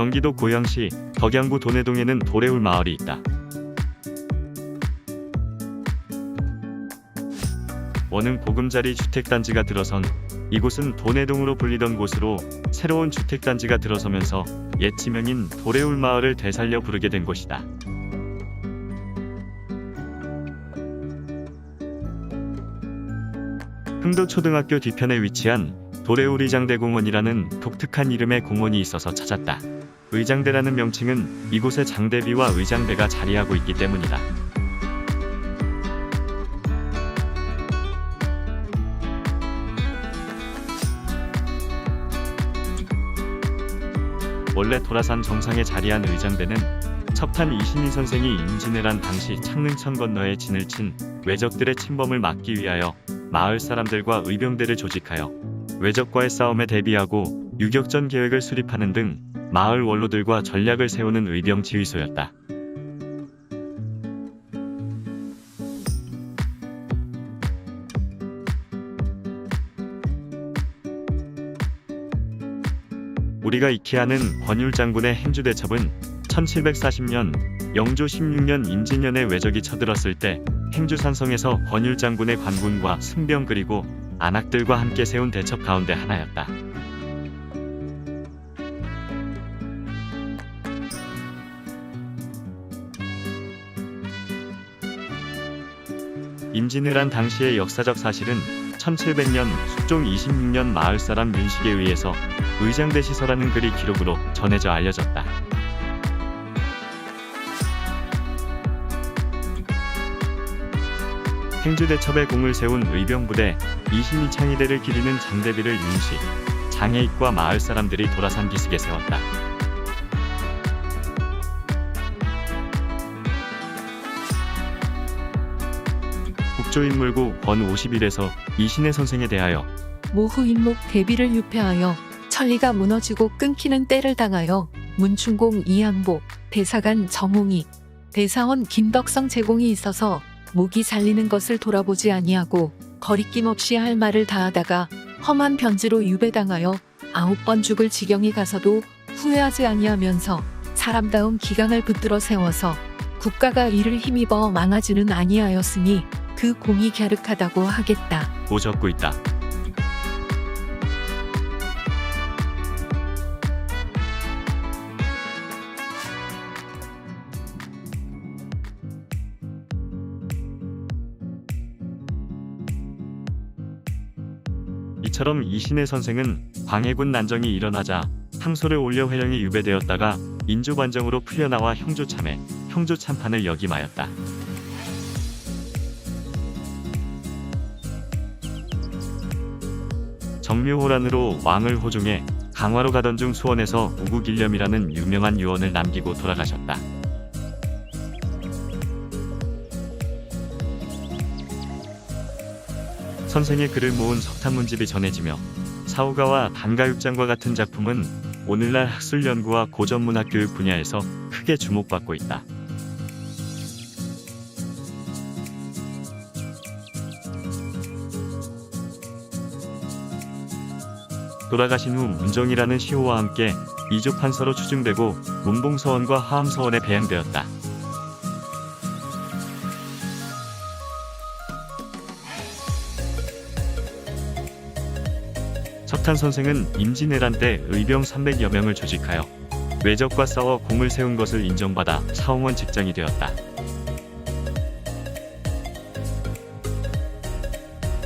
경기도 고양시 덕양구 도내동에는 도래울 마을이 있다. 원흥 보금자리 주택단지가 들어선 이곳은 도내동으로 불리던 곳으로 새로운 주택단지가 들어서면서 옛 지명인 도래울 마을을 되살려 부르게 된 곳이다. 흥도초등학교 뒤편에 위치한 도래울 의장대공원이라는 독특한 이름의 공원이 있어서 찾았다. 의장대라는 명칭은 이곳에 장대비와 의장대가 자리하고 있기 때문이다. 원래 도라산 정상에 자리한 의장대는 첩탄 이신희 선생이 임진왜란 당시 창릉천 건너에 진을 친 외적들의 침범을 막기 위하여 마을 사람들과 의병대를 조직하여 외적과의 싸움에 대비하고 유격전 계획을 수립하는 등 마을 원로들과 전략을 세우는 의병 지휘소였다. 우리가 익히 아는 권율 장군의 행주 대첩은 1740년 영조 16년 임진년에 외적이 쳐들었을 때 행주 산성에서 권율 장군의 관군과 승병 그리고 안악들과 함께 세운 대첩 가운데 하나였다. 임진왜란 당시의 역사적 사실은 1700년 숙종 26년 마을 사람 윤식에 의해서 의장대 시설하는 글이 기록으로 전해져 알려졌다. 행주대첩에 공을 세운 의병부대 이신이 창의대를 기리는 장대비를 윤식, 장애익과 마을 사람들이 돌아산 기슭에 세웠다. 국조인물고 권 51에서 이신의 선생에 대하여 모후 인목 대비를 유폐하여 천리가 무너지고 끊기는 때를 당하여 문충공 이항복, 대사관 정홍이, 대사원 김덕성 제공이 있어서 목이 잘리는 것을 돌아보지 아니하고 거리낌 없이 할 말을 다하다가 험한 변지로 유배당하여 아홉 번 죽을 지경이 가서도 후회하지 아니하면서 사람다운 기강을 붙들어 세워서 국가가 이를 힘입어 망하지는 아니하였으니 그 공이 갸륵하다고 하겠다. 고 적고 있다. 이처럼 이신의 선생은 광해군 난정이 일어나자 상소를 올려 회령에 유배되었다가 인조반정으로 풀려나와 형조 참회, 형조 참판을 역임하였다. 정묘호란으로 왕을 호종해 강화로 가던 중 수원에서 우국일념이라는 유명한 유언을 남기고 돌아가셨다. 선생의 글을 모은 석탄문집이 전해지며 사후가와 단가육장과 같은 작품은 오늘날 학술 연구와 고전문학 교육 분야에서 크게 주목받고 있다. 돌아가신 후 문정이라는 시호와 함께 이조 판서로 추증되고 문봉서원과 하암서원에 배양되었다. 석탄 선생은 임진왜란 때 의병 300여 명을 조직하여 외적과 싸워 공을 세운 것을 인정받아 사홍원 직장이 되었다.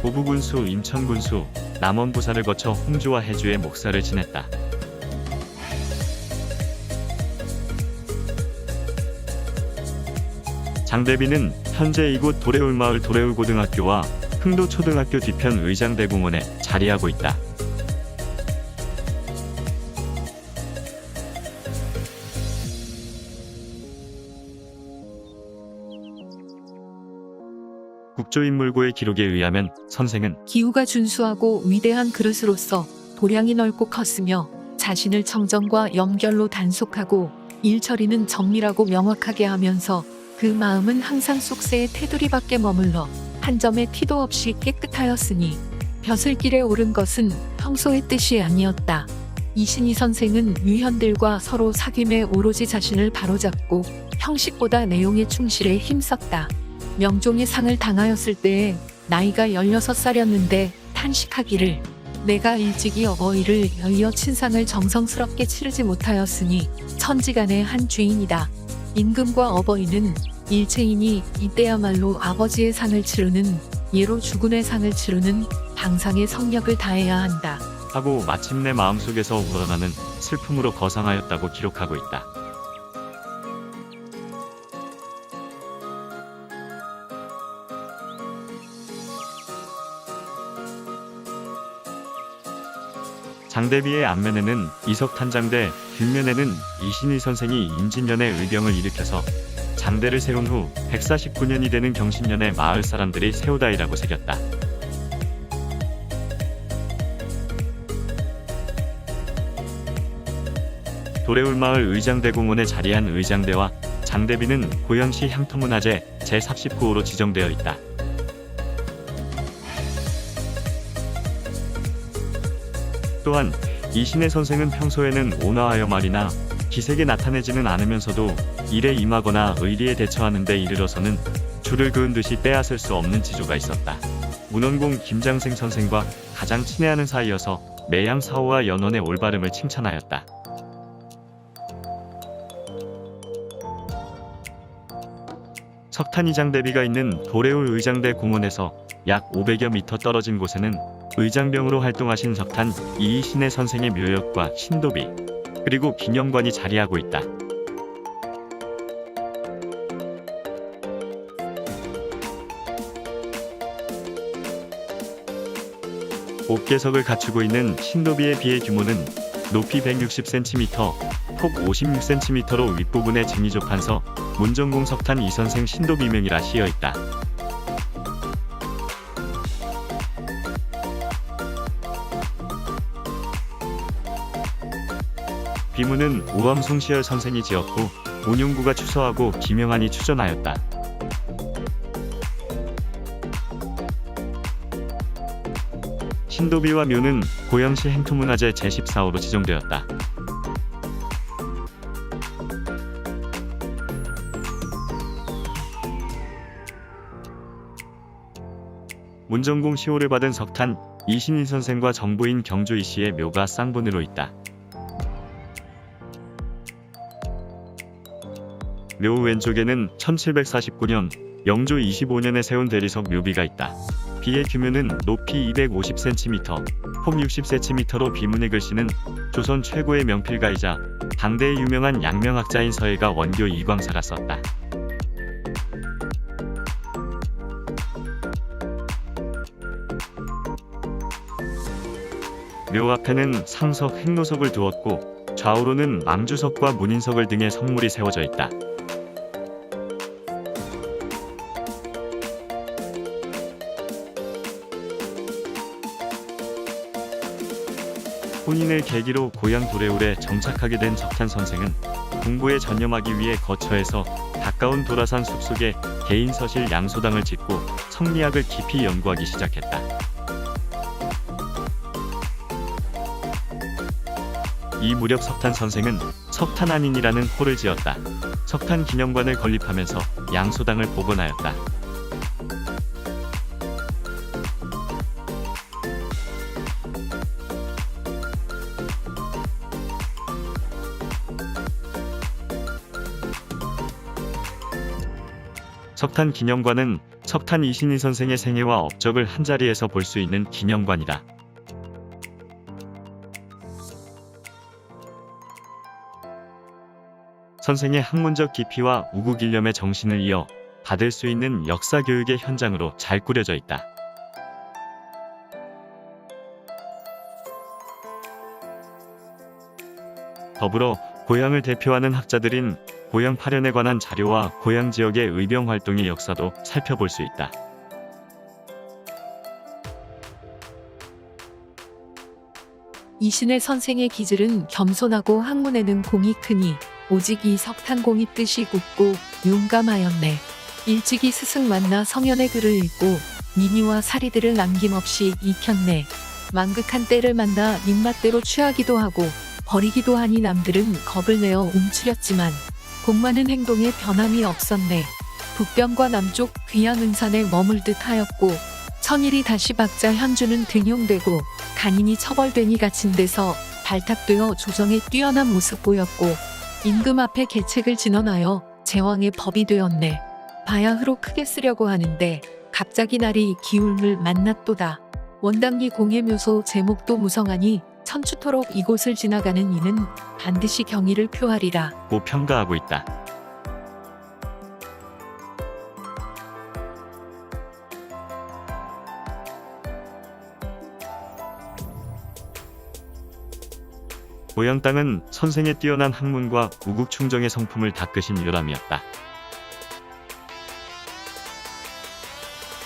고부군수, 임천군수, 남원부사를 거쳐 홍주와 해주의 목사를 지냈다. 장대비는 현재 이곳 도래울마을 도래울고등학교와 흥도초등학교 뒤편 의장대공원에 자리하고 있다. 국조인물고의 기록에 의하면 선생은 기후가 준수하고 위대한 그릇으로서 도량이 넓고 컸으며 자신을 청정과 염결로 단속하고 일처리는 정밀하고 명확하게 하면서 그 마음은 항상 속세의 테두리 밖에 머물러 한 점의 티도 없이 깨끗하였으니 벼슬길에 오른 것은 평소의 뜻이 아니었다. 이신희 선생은 유현들과 서로 사귐에 오로지 자신을 바로잡고 형식보다 내용에 충실해 힘썼다. 명종의 상을 당하였을 때에 나이가 16살이었는데 탄식하기를 내가 일찍이 어버이를 여의어 친상을 정성스럽게 치르지 못하였으니 천지간의 한 죄인이다. 임금과 어버이는 일체이니 이때야말로 아버지의 상을 치르는 예로 주군의 상을 치르는 방상의 성력을 다해야 한다. 하고 마침내 마음속에서 우러나는 슬픔으로 거상하였다고 기록하고 있다. 장대비의 앞면에는 이석탄장대, 뒷면에는 이신희 선생이 임진년의 의병을 일으켜서 장대를 세운 후 149년이 되는 경신년에 마을 사람들이 세우다이라고 새겼다. 도래울 마을 의장대공원에 자리한 의장대와 장대비는 고양시 향토문화재 제39호로 지정되어 있다. 또한 이신의 선생은 평소에는 온화하여 말이나 기색에 나타내지는 않으면서도 일에 임하거나 의리에 대처하는 데 이르러서는 줄을 그은 듯이 빼앗을 수 없는 지조가 있었다. 문원공 김장생 선생과 가장 친애하는 사이여서 매양 사호와 연원의 올바름을 칭찬하였다. 석탄이장 대비가 있는 도래울 의장대 공원에서 약 500여 미터 떨어진 곳에는 의장병으로 활동하신 석탄 이이신의 선생의 묘역과 신도비 그리고 기념관이 자리하고 있다. 옥계석을 갖추고 있는 신도비의 비의 규모는 높이 160cm, 폭 56cm로 윗부분에 쟁이조판서 문정공 석탄 이선생 신도비명이라 씌어 있다. 비문은 우암송시열 선생이 지었고 문용구가 추서하고 김영한이 추전하였다. 신도비와 묘는 고양시 행토문화재 제14호로 지정되었다. 문정공 시호를 받은 석탄 이신인 선생과 정부인 경주 이씨의 묘가 쌍분으로 있다. 묘 왼쪽에는 1749년 영조 25년에 세운 대리석 묘비가 있다. 비의 규모는 높이 250cm, 폭 60cm로 비문의 글씨는 조선 최고의 명필가이자 당대의 유명한 양명학자인 서예가 원교 이광사가 썼다. 묘 앞에는 상석 행로석을 두었고 좌우로는 망주석과 문인석을 등의 성물이 세워져 있다. 혼인을 계기로 고향 도래울에 정착하게 된 석탄 선생은 공부에 전념하기 위해 거처에서 가까운 도라산 숲속에 개인 서실 양소당을 짓고 성리학을 깊이 연구하기 시작했다. 이 무렵 석탄 선생은 석탄안인이라는 호를 지었다. 석탄 기념관을 건립하면서 양소당을 복원하였다. 석탄 기념관은 석탄 이신희 선생의 생애와 업적을 한자리에서 볼 수 있는 기념관이다. 선생의 학문적 깊이와 우국일념의 정신을 이어 받을 수 있는 역사 교육의 현장으로 잘 꾸려져 있다. 더불어 고향을 대표하는 학자들인 고향 파련에 관한 자료와 고향 지역의 의병 활동의 역사도 살펴볼 수 있다. 이신의 선생의 기질은 겸손하고 학문에는 공이 크니 오직 이 석탄공이 뜻이 굳고 용감하였네. 일찍이 스승 만나 성현의 글을 읽고 미니와 사리들을 남김없이 익혔네. 망극한 때를 만나 입맛대로 취하기도 하고 버리기도 하니 남들은 겁을 내어 움츠렸지만 공많은 행동에 변함이 없었네. 북변과 남쪽 귀양 은산에 머물 듯 하였고 천일이 다시 박자 현주는 등용되고 간인이 처벌되니 갇힌 데서 발탁되어 조정에 뛰어난 모습 보였고 임금 앞에 계책을 진언하여 제왕의 법이 되었네. 바야흐로 크게 쓰려고 하는데 갑자기 날이 기울물 만났도다. 원당기 공예 묘소 제목도 무성하니 천추토록 이곳을 지나가는 이는 반드시 경의를 표하리라. 고 평가하고 있다. 고향 땅은 선생의 뛰어난 학문과 우국 충정의 성품을 닦으신 요람이었다.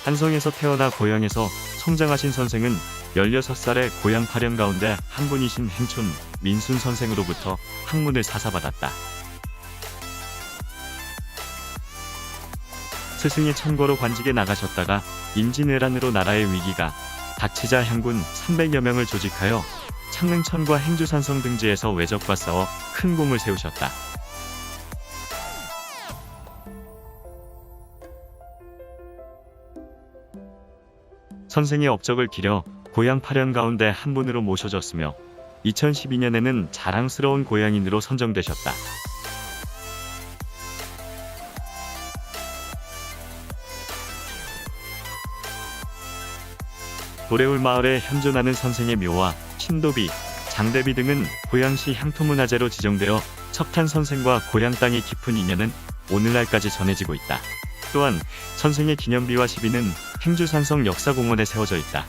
한성에서 태어나 고향에서 성장하신 선생은 16살에 고향 파련 가운데 한 분이신 행촌 민순 선생으로부터 학문을 사사받았다. 스승의 천거로 관직에 나가셨다가 임진왜란으로 나라의 위기가 닥치자 향군 300여 명을 조직하여 창릉천과 행주산성 등지에서 외적과 싸워 큰 공을 세우셨다. 선생의 업적을 기려 고향 파련 가운데 한 분으로 모셔졌으며 2012년에는 자랑스러운 고향인으로 선정되셨다. 도래울 마을에 현존하는 선생의 묘와 신도비, 장대비 등은 고양시 향토문화재로 지정되어 첩탄 선생과 고향 땅의 깊은 인연은 오늘날까지 전해지고 있다. 또한 선생의 기념비와 시비는 행주산성 역사공원에 세워져 있다.